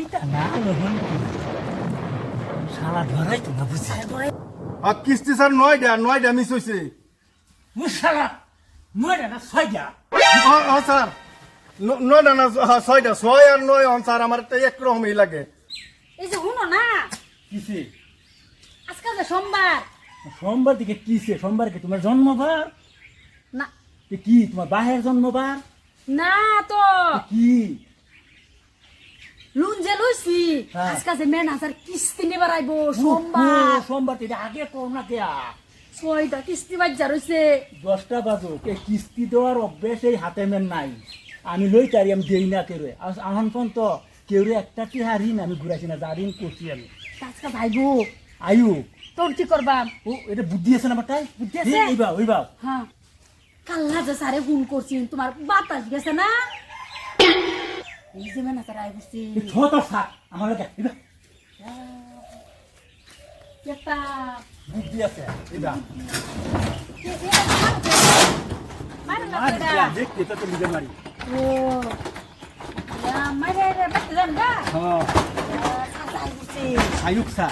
শয়তান না লোহন শালা ধরাই তো না বুঝছি আর কিস্তি স্যার নয়টা নয়টা মিস হয়েছে ও শালা নয়টা না ছয়টা স্যার ন- নয়টা না ছয়টা ছয় আর নয় হন স্যার আমার তো একরকমই লাগে। এই যে শুনো না। কিসে? আজকে যে সোমবার। সোমবার দিকে কিসে? সোমবার কি তোমার জন্মবার? না। এ কি তোমার বাহের জন্মবার? না তো। কি? লুন যে লইছি যে মেন হাজার কিস্তি নিবার আইবো সোমবার। সোমবার তো এটা আগে কর না কেয়া ছয়টা কিস্তি বাজ্জা রইছে। দশটা বাজো কে কিস্তি দেওয়ার অভ্যেস এই হাতে মেন নাই। আমি লই তারি আমি দেই না কেউ আহন পর্যন্ত কেউ একটা কি হারিন আমি ঘুরাইছি না যা ঋণ করছি আমি। আজকে যাইবো। আয়ু তোর কি করবা? ও এটা বুদ্ধি আছে না বাটাই? বুদ্ধি আছে? এইবা ওইবা হ্যাঁ। কাল্লা যে সারে ফোন করছি তোমার বাতাস গেছে না? ছোট সাপ আমার লাগে বুদ্ধি আছে না। তো মারি ও ইয়া, মারে রে হ্যাঁ। সা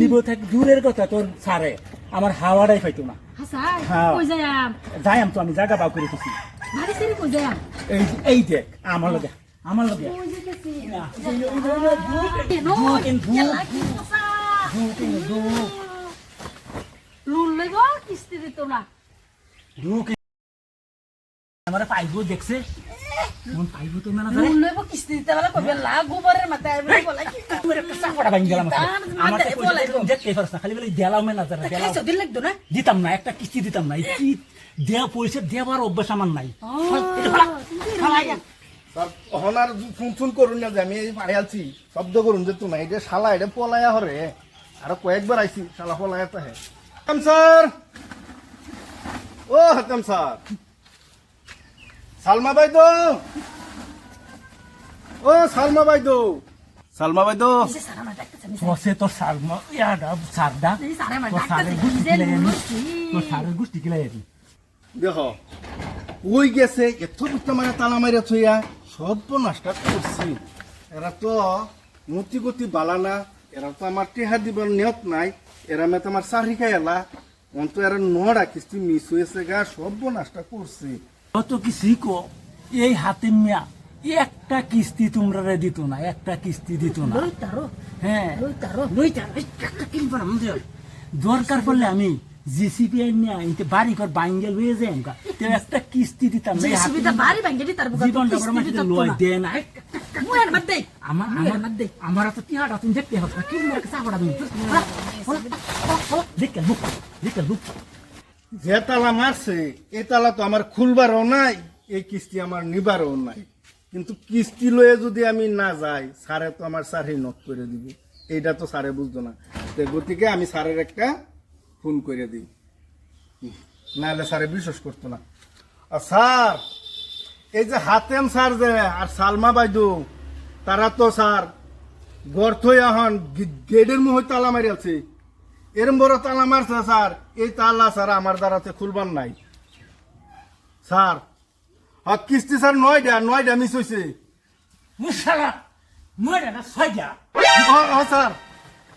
নিব থাক দূরের কথা তোর সারে আমার হাওয়াটাই পাইতো না। হাসাই হ্যাঁ। কই যায়াম? যাই তো আমি জায়গা বাউ করে দিছি। এই দেখ আমার লগে আমার লগে। আমার পাইবো দেখছে? মন পাইবো তো লইব কিস্তি দিতে বলে কবে আইবে বলে কি? ভাঙি গেলাম আমার পারছ না খালি বলে দেলাও যারা দেলাও। দিল লাগতো না? দিতাম না একটা কিস্তি দিতাম না কি দেয়া পয়সা দেওয়ার অভ্যাস আমার নাই। হন আর ফোন ফোন করুন না যে আমি পাড়ে আছি শব্দ করুন যে তুমি এটা শালা এটা পলায়া হরে। আরও কয়েকবার আইছি শালা পলায়া তো হে। হাকাম স্যার! ও হাকাম স্যার! সালমা বাইদো! ও সালমা বাইদো! সালমা বাইদো! বসে তোর সার ইয়াডা সারদা। তোর সারের গুষ্টি যে কিলাই তোর সারের গুষ্টি কিলাই দেখো ওই গেছে এত বুঝতে মানে তালা মারিয়া থইয়া। সব নষ্ট করছি। এরা তো মতি গতি বালানা এরা তো আমার টেহা দিবার নিয়ত নাই এরা মে তোমার চাকরি খাই এলা অন্ত এরা নড়া কিস্তি মিস হয়েছে গা সব নষ্ট করছি। কত কি শিখো? এই হাতে মিয়া একটা কিস্তি তোমরা রে দিত না একটা কিস্তি দিত না। লই তারো হ্যাঁ। লই তারো লইটা একটা কিনবো আমাদের। দরকার পড়লে আমি জিসিপি নিয়ে আনতে বাড়ি ঘর বাইঙ্গেল হয়ে যায় আমকা তো একটা কিস্তি দিতাম না, এই যে বাড়ি ভাঙ্গে দি তার বুকা জীবন ডবর মাঝে লয় দেয় না। মুয়ের মধ্যে আমার আমার মধ্যে আমার তো তুমি দেখতে হবে। কি মেরে তুমি দেখে বুক দেখে বুক যে তালা মারছে এই তালা তো আমার খুলবারও নাই এই কিস্তি আমার নিবারও নাই। কিন্তু কিস্তি লয়ে যদি আমি না যাই স্যারে তো আমার স্যারই নক করে দিব। এইটা তো স্যারে বুঝতো না। গতিকে আমি স্যারের একটা ফোন করে দিই। নাহলে স্যারে বিশ্বাস করতো না। আর স্যার এই যে হাতেম স্যার যে আর সালমা বাইদু তারা তো স্যার গর্থই এখন গেটের মুহে তালা মারি আছে এরম বড় তালা মারছে স্যার এই তালা স্যার আমার দ্বারাতে খুলবার নাই। স্যার আর কিস্তি স্যার নয়টা নয়টা মিস হয়েছে মুশালা মরে না সজা হ্যাঁ স্যার।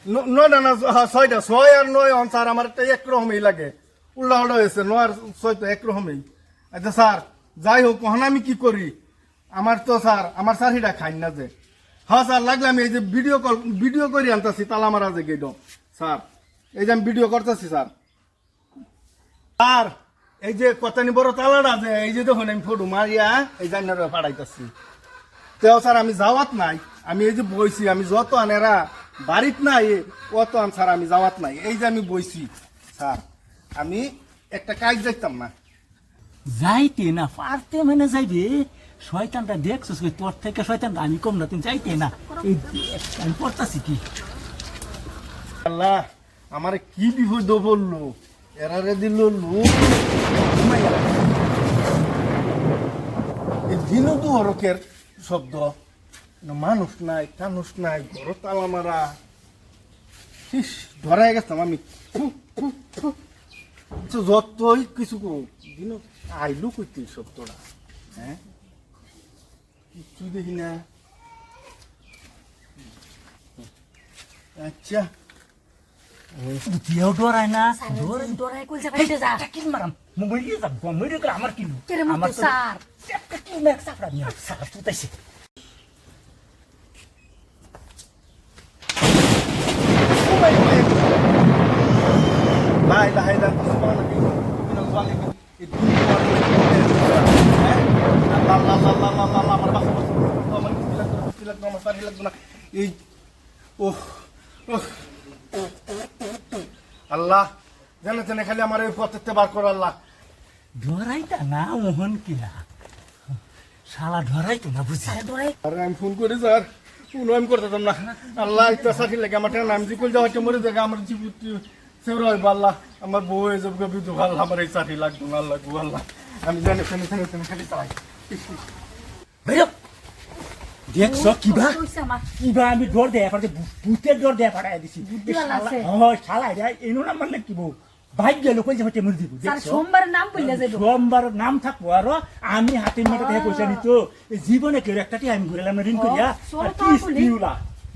ন- নয়টা না হ্যাঁ, ছয়টা। ছয় আর নয় হন স্যার আমার একটা একরকমই লাগে। উল্টা উল্টা হয়েছে নয় আর ছয় তো একরকমই আচ্ছা স্যার যাই হোক এখন আমি কি করি? আমার তো স্যার আমার স্যার হিটা খাই না যে। হ্যাঁ স্যার লাগলে আমি এই যে ভিডিও কল ভিডিও করে আনতেছি তালা মারা যে গেট স্যার এই যে আমি ভিডিও করতেছি স্যার। আর এই যে কতানি বড় তালাটা যে এই যে দেখুন আমি ফটো মারিয়া এই জান্নারে পাঠাইতেছি তেও স্যার আমি যাওয়াত নাই। আমি এই যে বইছি আমি যত আনেরা বাড়িত নাই অত আন স্যার আমি যাওয়াত নাই। এই যে আমি বইছি স্যার আমি একটা কাজ যাইতাম না। যাইতে না পারতে মানে যাইবে? শয়তানটা দেখছিস কই, তোর থেকে শয়তানটা আমি কম না তুমি যাইতে না। এই আমি পড়তাছি কি? আল্লাহ আমার কি বিপদ বলল? এরারে দিল। এই দিনও তো হরকের শব্দ। মানুষ নাই টানুষ নাই ঘর তালা মারা। ইস, ধরাই গেছিলাম আমি। আচ্ছা, যতই কিছু দিন আইলু কইতে এই শব্দটা। হ্যাঁ? কিছু দেখি না। আচ্ছা। দিয়েও ডরায় না। স্যার ডরাই কইছে বাইতে যা। কিল মারাম। মরিয়ে যাব মরিয়ে আমার কিলো। আমার স্যার কিল তুতাইছে। করে লাগবে না। এই ওহ ওহ আল্লাহ জানে জানে খালি আমার এই পথেতে বার করো আল্লাহ। ডরাইতা না মোহন কিনা শালা ডরাইতো না বুঝি? আরে আমি ফোন করি স্যার। ফোন আমি না। আল্লাহ একটা সাথী লাগে আমার টাকা নাম জি কইলে হয়তো মরে যাবে আমার জীবিত সেবরা হইব আল্লাহ। আমার বউ হয়ে যাবে বিদু আল্লাহ আমার এই চাকরি লাগবে না আল্লাহ গো আল্লাহ। আমি জানি শুনে খালি চালাই। বেরো। দেখছ? কিবা? কিবা আমি ডর দেয়া পারে ভূতের ডর দেয়া পাঠাই দিছি। হয় শালা রে এনো নাম মারলে কি বউ গেল কই যাবে তেমন দিব সোমবার নাম বললে যাইব সোমবার নাম থাকব আর আমি হাতে দেখে পয়সা নিত। জীবনে কেউ একটাটি আমি ঘুরালাম ঋণ করিয়া কি